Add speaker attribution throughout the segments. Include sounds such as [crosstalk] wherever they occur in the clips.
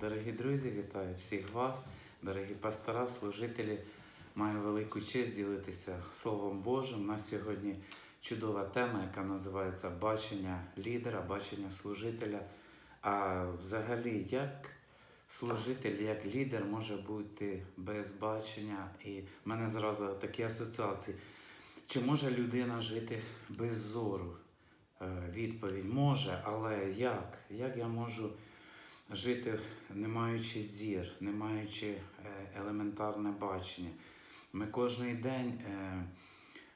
Speaker 1: Дорогі друзі, вітаю всіх вас, дорогі пастора, служителі. Маю велику честь ділитися Словом Божим. У нас сьогодні чудова тема, яка називається бачення лідера, бачення служителя. А взагалі, як служитель, як лідер може бути без бачення? І в мене зразу такі асоціації. Чи може людина жити без зору? Е, Відповідь може, але як? Як я можу жити, не маючи зір, не маючи е, елементарне бачення? Ми кожен день, е,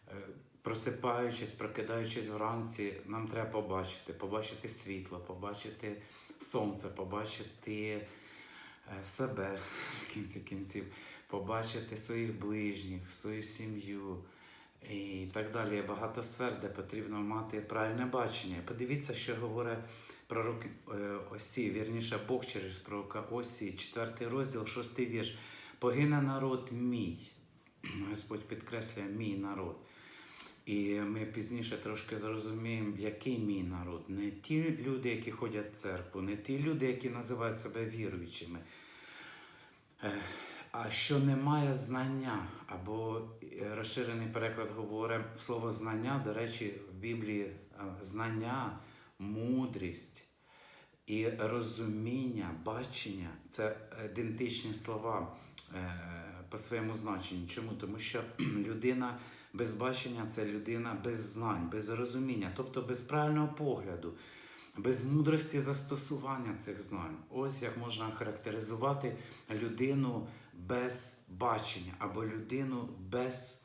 Speaker 1: е, просипаючись, прокидаючись вранці, нам треба побачити, побачити світло, побачити сонце, побачити себе в кінці кінців, побачити своїх ближніх, свою сім'ю і так далі. Багато сфер, де потрібно мати правильне бачення. Подивіться, що говорить пророк е, Осі, вірніше Бог через пророка Осі, 4 розділ, 6 вірш. Погине народ мій. [clears throat] Господь підкреслює мій народ. І ми пізніше трошки зрозуміємо, який мій народ. Не ті люди, які ходять в церкву, не ті люди, які називають себе віруючими. Е, А що немає знання, або е, розширений переклад говорить слово знання, до речі, в Біблії знання, мудрість і розуміння, бачення це ідентичні слова е, по своєму значенню. Чому? Тому що [clears throat] людина без бачення це людина без знань, без розуміння, тобто без правильного погляду, без мудрості застосування цих знань. Ось як можна характеризувати людину без бачення або людину без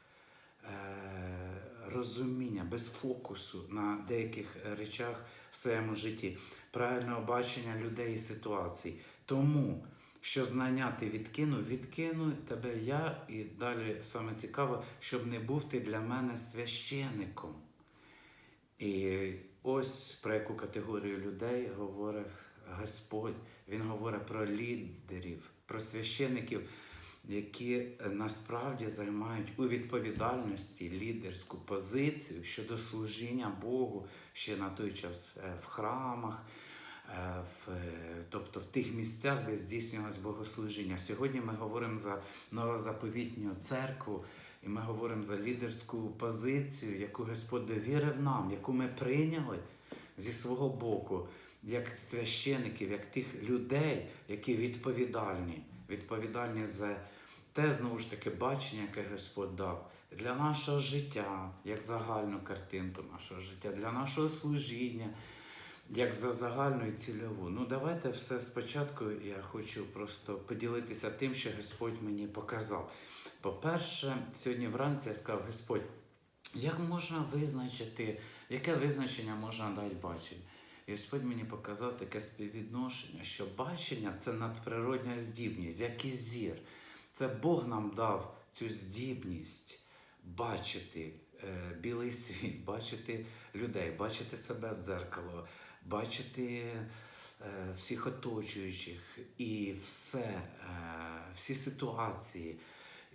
Speaker 1: е, розуміння, без фокусу на деяких речах в своєму житті, правильного бачення людей і ситуацій. Тому що знання ти відкинув, відкину тебе я, і далі саме цікаво, щоб не був ти для мене священником. І ось про яку категорію людей говорить Господь. Він говорить про лідерів, про священників, які е, насправді займають у відповідальності лідерську позицію щодо служіння Богу ще на той час е, в храмах, е, в, тобто в тих місцях, де здійснювалось богослужіння. Сьогодні ми говоримо за новозаповітню церкву, і ми говоримо за лідерську позицію, яку Господь довірив нам, яку ми прийняли зі свого боку, як священиків, як тих людей, які відповідальні, відповідальні за те, знову ж таки, бачення, яке Господь дав для нашого життя, як загальну картинку нашого життя, для нашого служіння, як за загальну і цільову. Ну, давайте все спочатку. Я хочу просто поділитися тим, що Господь мені показав. По-перше, сьогодні вранці я сказав, Господь, як можна визначити, яке визначення можна дати баченню? І Господь мені показав таке співвідношення, що бачення це надприродня здібність, як і зір. Це Бог нам дав цю здібність бачити е, білий світ, бачити людей, бачити себе в дзеркало, бачити е, всіх оточуючих і все, е, всі ситуації.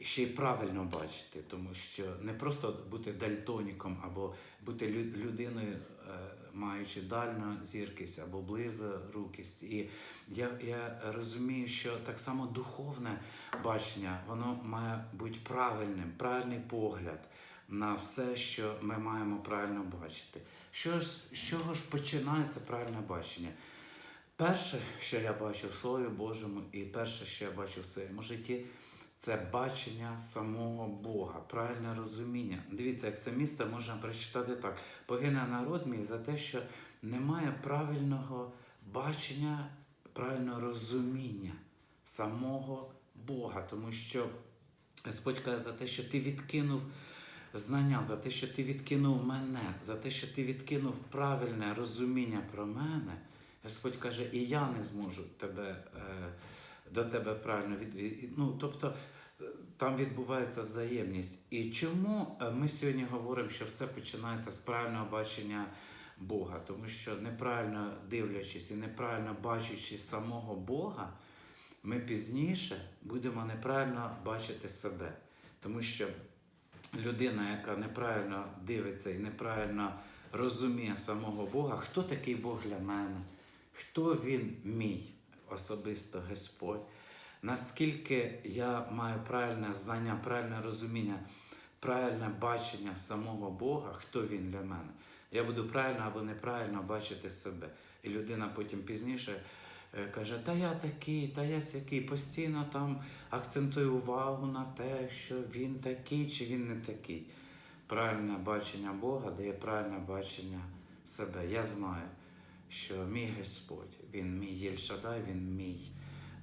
Speaker 1: І ще й правильно бачити, тому що не просто бути дальтоніком або бути людиною, е, маючи дальну зіркість або близорукість. І я, я розумію, що так само духовне бачення, воно має бути правильним, правильний погляд на все, що ми маємо правильно бачити. Що ж, з чого ж починається правильне бачення? Перше, що я бачу в Слові Божому, і перше, що я бачу в своєму житті, це бачення самого Бога, правильне розуміння. Дивіться, як це місце можна прочитати так: погине народ мій за те, що немає правильного бачення, правильного розуміння самого Бога, тому що Господь каже за те, що ти відкинув знання, за те, що ти відкинув мене, за те, що ти відкинув правильне розуміння про мене. Господь каже, і я не зможу тебе, е, до тебе правильно від... Ну, тобто е, там відбувається взаємність. І чому е, ми сьогодні говоримо, що все починається з правильного бачення Бога? Тому що неправильно дивлячись і неправильно бачачи самого Бога, ми пізніше будемо неправильно бачити себе. Тому що людина, яка неправильно дивиться і неправильно розуміє самого Бога, хто такий Бог для мене, хто він мій. Особисто Господь, наскільки я маю правильне знання, правильне розуміння, правильне бачення самого Бога, хто він для мене. Я буду правильно або неправильно бачити себе. І людина потім пізніше е, каже: Та я такий, та я сякий, постійно там акцентує увагу на те, що він такий чи він не такий. Правильне бачення Бога дає правильне бачення себе. Я знаю, що мій Господь, Він мій Єльшадай, Він мій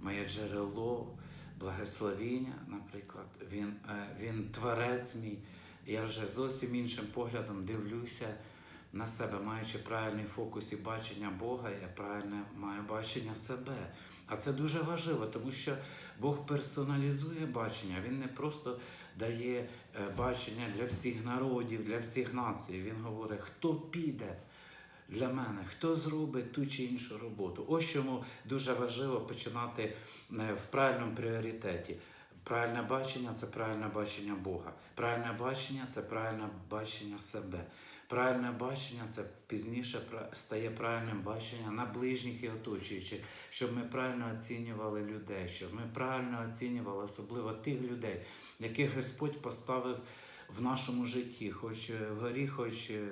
Speaker 1: моє джерело, благословіння, наприклад, Він, е, він творець мій. Я вже зовсім іншим поглядом дивлюся на себе, маючи правильний фокус і бачення Бога, я правильне маю бачення себе. А це дуже важливо, тому що Бог персоналізує бачення. Він не просто дає е, бачення для всіх народів, для всіх націй. Він говорить, хто піде для мене, хто зробить ту чи іншу роботу. Ось чому дуже важливо починати е, в правильному пріоритеті. Правильне бачення це правильне бачення Бога. Правильне бачення це правильне бачення себе. Правильне бачення це пізніше стає правильним баченням на ближніх і оточуючих, щоб ми правильно оцінювали людей, щоб ми правильно оцінювали особливо тих людей, яких Господь поставив в нашому житті, хоч е, вгорі, хоч е,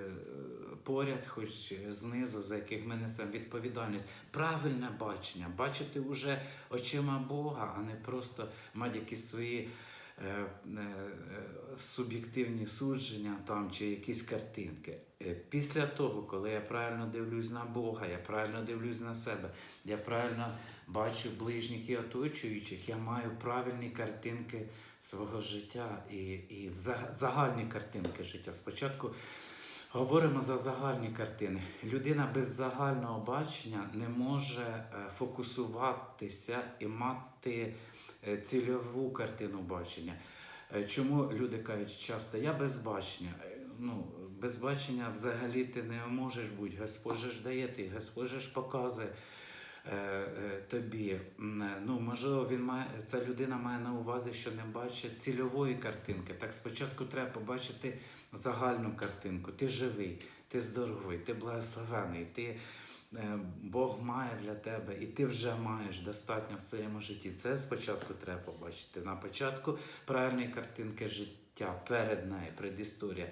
Speaker 1: поряд, хоч знизу, за яких ми несемо відповідальність. Правильне бачення, бачити уже очима Бога, а не просто мати якісь свої е, е, е, суб'єктивні судження там чи якісь картинки. Е, Після того, коли я правильно дивлюсь на Бога, я правильно дивлюсь на себе, я правильно бачу ближніх і оточуючих, я маю правильні картинки свого життя і, і загальні картинки життя. Спочатку говоримо за загальні картини. Людина без загального бачення не може е, фокусуватися і мати е, цільову картину бачення. Чому люди кажуть часто, я без бачення. Ну, без бачення взагалі ти не можеш бути. Господь ж дає ти, Господь ж показує е, е, тобі. Е, Ну, можливо, він має, ця людина має на увазі, що не бачить цільової картинки. Так спочатку треба побачити загальну картинку. Ти живий, ти здоровий, ти благословений, ти. Бог має для тебе, і ти вже маєш достатньо в своєму житті. Це спочатку треба побачити. На початку правильної картинки життя перед нею, предісторія.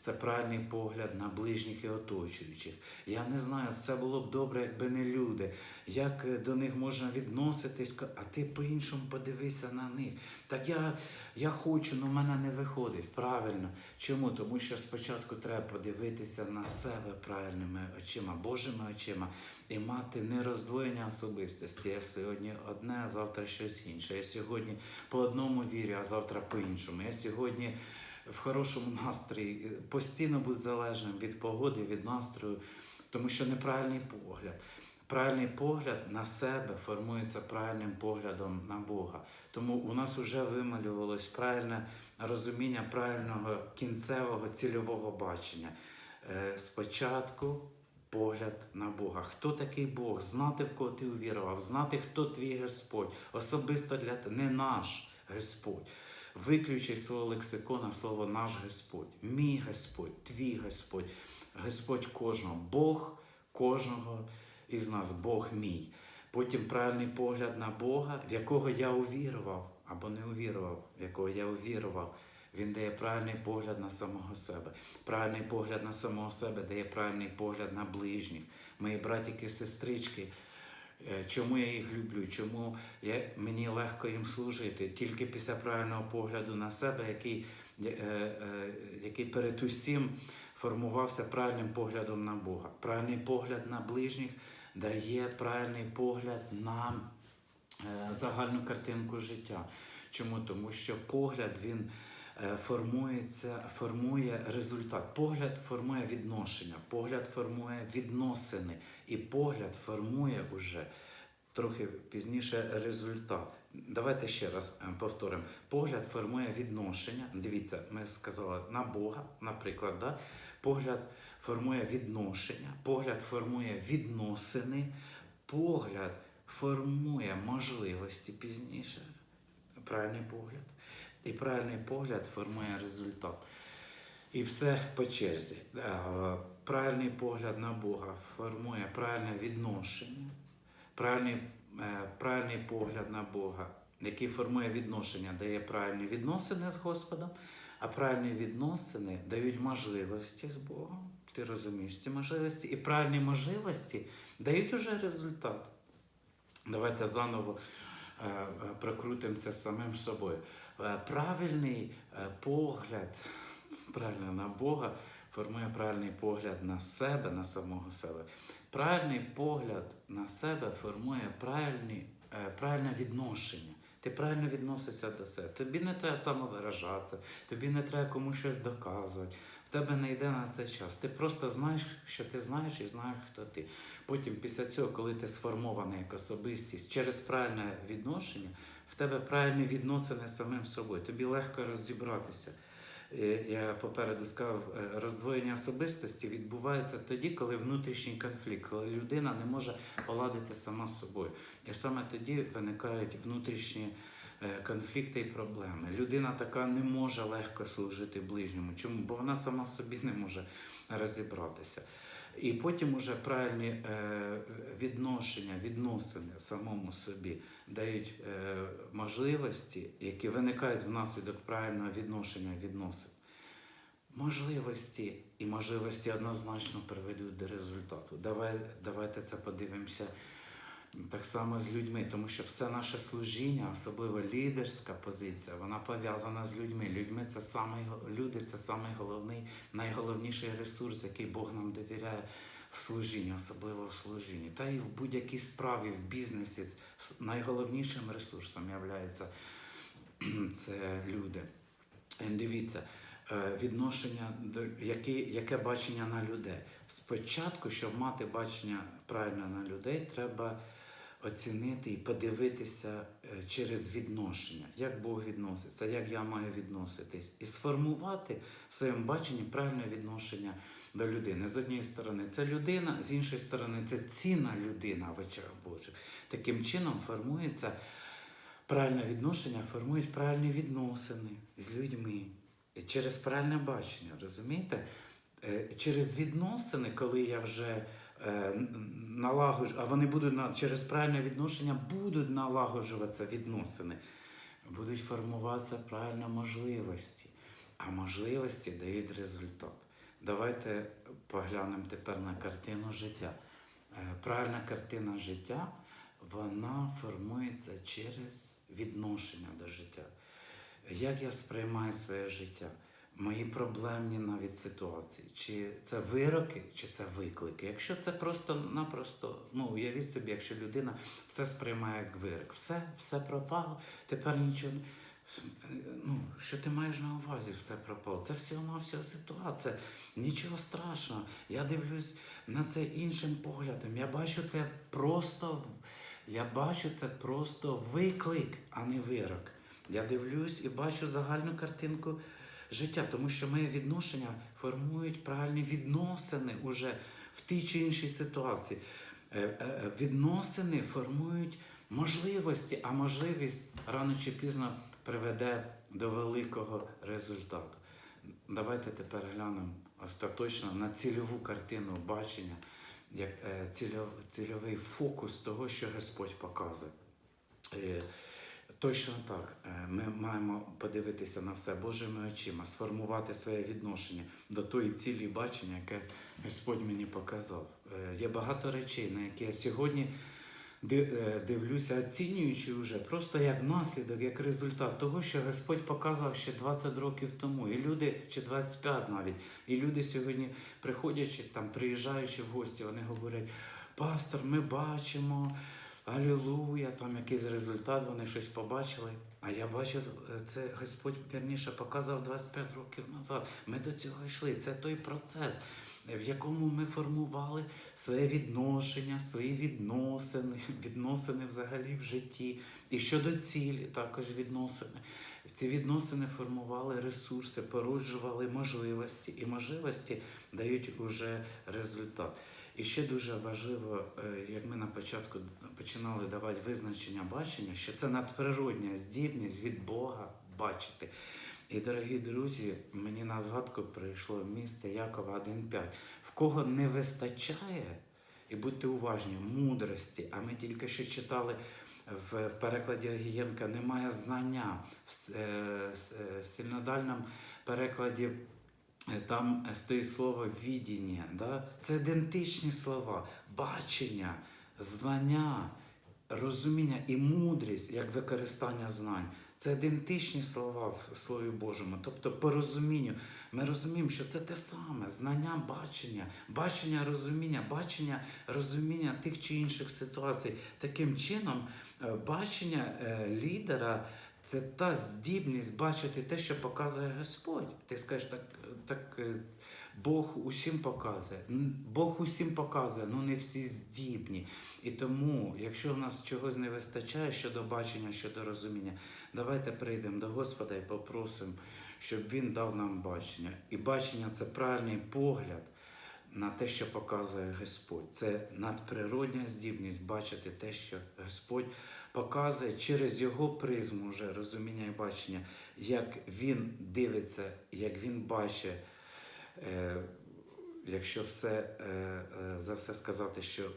Speaker 1: Це правильний погляд на ближніх і оточуючих. Я не знаю, це було б добре, якби не люди. Як е, до них можна відноситись, а ти по-іншому подивися на них. Так я, я хочу, але в мене не виходить. Правильно. Чому? Тому що спочатку треба подивитися на себе правильними очима, Божими очима, і мати не роздвоєння особистості. Я сьогодні одне, а завтра щось інше. Я сьогодні по одному вірю, а завтра по іншому. Я сьогодні в хорошому настрої, постійно бути залежним від погоди, від настрою, тому що неправильний погляд. Правильний погляд на себе формується правильним поглядом на Бога. Тому у нас вже вималювалось правильне розуміння правильного кінцевого цільового бачення. Е, Спочатку погляд на Бога. Хто такий Бог? Знати, в кого ти увірував, знати, хто твій Господь, особисто для тебе, не наш Господь. Виключи з свого лексикона слово наш Господь, мій Господь, твій Господь, Господь кожного, Бог кожного із нас, Бог мій. Потім правильний погляд на Бога, в якого я увірував або не увірував, в якого я увірував. Він дає правильний погляд на самого себе. Правильний погляд на самого себе дає правильний погляд на ближніх. Мої братики і сестрички. Е, Чому я їх люблю? Чому я, мені легко їм служити? Тільки після правильного погляду на себе, який, е, е, який перед усім формувався правильним поглядом на Бога. Правильний погляд на ближніх дає правильний погляд на е, загальну картинку життя. Чому? Тому що погляд він формується, формує результат. Погляд формує відношення, погляд формує відносини, і погляд формує уже трохи пізніше результат. Давайте ще раз е, повторимо. Погляд формує відношення. Дивіться, ми сказали на Бога, наприклад, да? погляд формує відношення, погляд формує відносини, погляд формує можливості пізніше. Правильний погляд. І правильний погляд формує результат. І все по черзі. Е, Правильний погляд на Бога формує правильне відношення. Правильний е, правильний погляд на Бога, який формує відношення, дає правильні відносини з Господом, а правильні відносини дають можливості з Богом. Ти розумієш ці можливості, і правильні можливості дають уже результат. Давайте заново е, прокрутимо це самим собою. Е, Правильний е, погляд правильно на Бога формує правильний погляд на себе, на самого себе. Правильний погляд на себе формує правильні, е, правильне відношення. Ти правильно відносишся до себе. Тобі не треба самовиражатися, тобі не треба комусь щось доказувати. В тебе не йде на це час. Ти просто знаєш, що ти знаєш, і знаєш, хто ти. Потім, після цього, коли ти сформований як особистість через правильне відношення, в тебе правильні відносини з самим собою. Тобі легко розібратися. Е, Я попереду сказав, е, роздвоєння особистості відбувається тоді, коли внутрішній конфлікт, коли людина не може поладити сама з собою. І саме тоді виникають внутрішні е, конфлікти і проблеми. Людина така не може легко служити ближньому. Чому? Бо вона сама собі не може розібратися. І потім уже правильні е, відношення, відносини самому собі дають е, можливості, які виникають внаслідок правильного відношення відносин. Можливості і можливості однозначно приведуть до результату. Давай, давайте це подивимося так само з людьми, тому що все наше служіння, особливо лідерська позиція, вона пов'язана з людьми. Людьми це самий, люди це самий головний, найголовніший ресурс, який Бог нам довіряє в служінні, особливо в служінні. Та і в будь-якій справі, в бізнесі найголовнішим ресурсом є [clears throat] це люди. Е, Дивіться, е, відношення до яке, яке бачення на людей. Спочатку, щоб мати бачення правильно на людей, треба оцінити і подивитися е, через відношення, як Бог відноситься, як я маю відноситись, і сформувати в своєму баченні правильне відношення до людини. З однієї сторони, це людина, з іншої сторони, це цінна людина в очах Божих. Таким чином формується правильне відношення, формують правильні відносини з людьми. Через правильне бачення, розумієте? Е, Через відносини, коли я вже налагоджу, а вони будуть через правильне відношення будуть налагоджуватися відносини, будуть формуватися правильно можливості, а можливості дають результат. Давайте поглянемо тепер на картину життя. Е, Правильна картина життя вона формується через відношення до життя. Як я сприймаю своє життя? Мої проблемні навіть ситуації, чи це вироки, чи це виклики. Якщо це просто-напросто, ну уявіть собі, якщо людина все сприймає як вирок, все, все пропало, тепер нічого. Ну, що ти маєш на увазі, все пропало? Це всього-навсього ситуація. Нічого страшного. Я дивлюсь на це іншим поглядом. Я бачу це просто, я бачу це просто виклик, а не вирок. Я дивлюсь і бачу загальну картинку життя, тому що моє відношення формують правильні відносини уже в тій чи іншій ситуації. Е, е, е, Відносини формують можливості, а можливість рано чи пізно приведе до великого результату. Давайте тепер глянемо остаточно на цільову картину бачення, як цільовий фокус того, що Господь показує. Точно так, Е, ми маємо подивитися на все Божими очима, сформувати своє відношення до тої цілі бачення, яке Господь мені показав. Е, Є багато речей, на які я сьогодні е, дивлюся, оцінюючи вже просто як наслідок, як результат того, що Господь показав ще 20 років тому. І люди, чи 25 навіть, і люди сьогодні, приходячи там, приїжджаючи в гості, вони говорять: пастор, ми бачимо. Алілуя, там якийсь результат, вони щось побачили. А я бачив, е, це Господь вірніше показав 25 років назад. Ми до цього йшли. Це той процес, в якому ми формували своє відношення, свої відносини, [laughs] відносини взагалі в житті. І щодо цілі, також відносини. Ці відносини формували ресурси, породжували можливості, і можливості дають уже результат. І ще дуже важливо, е, як ми на початку починали давати визначення бачення, що це надприродня здібність від Бога бачити. І, дорогі друзі, мені на згадку прийшло місце Якова 1.5. В кого не вистачає І будьте уважні, мудрості. А ми тільки що читали в перекладі Огієнка немає знання. В е, е, сильнодальному перекладі там стоїть слово відіння. Да? Це ідентичні слова, бачення, знання, розуміння і мудрість як використання знань. Це ідентичні слова в Слові Божому, тобто по розумінню. Ми розуміємо, що це те саме знання, бачення, бачення, розуміння, бачення, розуміння тих чи інших ситуацій. Таким чином, е, бачення е, лідера це та здібність бачити те, що показує Господь. Ти скажеш, так, так е, Бог усім показує. Бог усім показує, ну не всі здібні. І тому, якщо в нас чогось не вистачає щодо бачення, щодо розуміння, давайте прийдемо до Господа і попросимо, щоб Він дав нам бачення. І бачення це правильний погляд на те, що показує Господь. Це надприродня здібність бачити те, що Господь показує через його призму вже розуміння і бачення, як він дивиться, як він бачить. Е, якщо все, е, е, за все сказати, що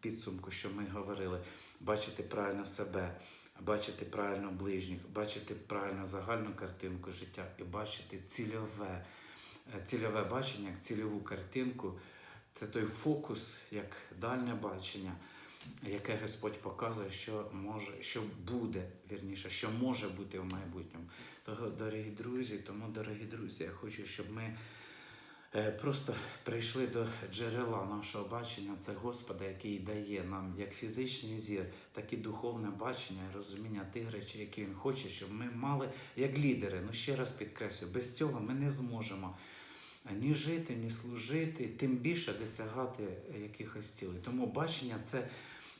Speaker 1: підсумку, що ми говорили, бачити правильно себе, бачити правильно ближніх, бачити правильно загальну картинку життя і бачити цільове, цільове бачення, як цільову картинку. Це той фокус, як дальнє бачення, яке Господь показує, що може, що буде, вірніше, що може бути в майбутньому. Того, дорогі друзі, тому, дорогі друзі, я хочу, щоб ми е, просто прийшли до джерела нашого бачення. Це Господа, який дає нам як фізичний зір, так і духовне бачення і розуміння тих речей, які він хоче, щоб ми мали як лідери. Ну ще раз підкреслю, без цього ми не зможемо ні жити, ні служити, тим більше досягати якихось цілей. Тому бачення це,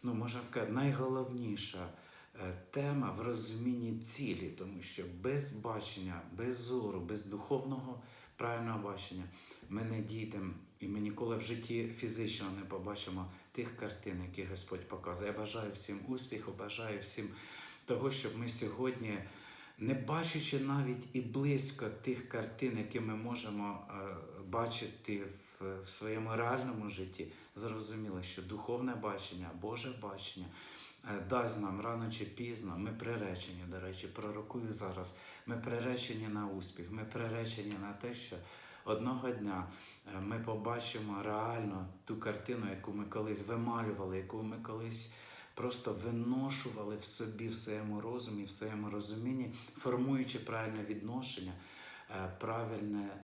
Speaker 1: ну можна сказати, найголовніша е, тема в розумінні цілі, тому що без бачення, без зору, без духовного правильного бачення ми не дійдемо і ми ніколи в житті фізично не побачимо тих картин, які Господь показує. Я бажаю всім успіху, бажаю всім того, щоб ми сьогодні не бачачи навіть і близько тих картин, які ми можемо е, бачити в, своєму реальному житті, зрозуміло, що духовне бачення, Боже бачення е, дасть нам рано чи пізно. Ми приречені, до речі, пророкую зараз. Ми приречені на успіх, ми приречені на те, що одного дня е, ми побачимо реально ту картину, яку ми колись вималювали, яку ми колись просто виношували в собі, в своєму розумі, в своєму розумінні, формуючи правильне відношення, е, правильне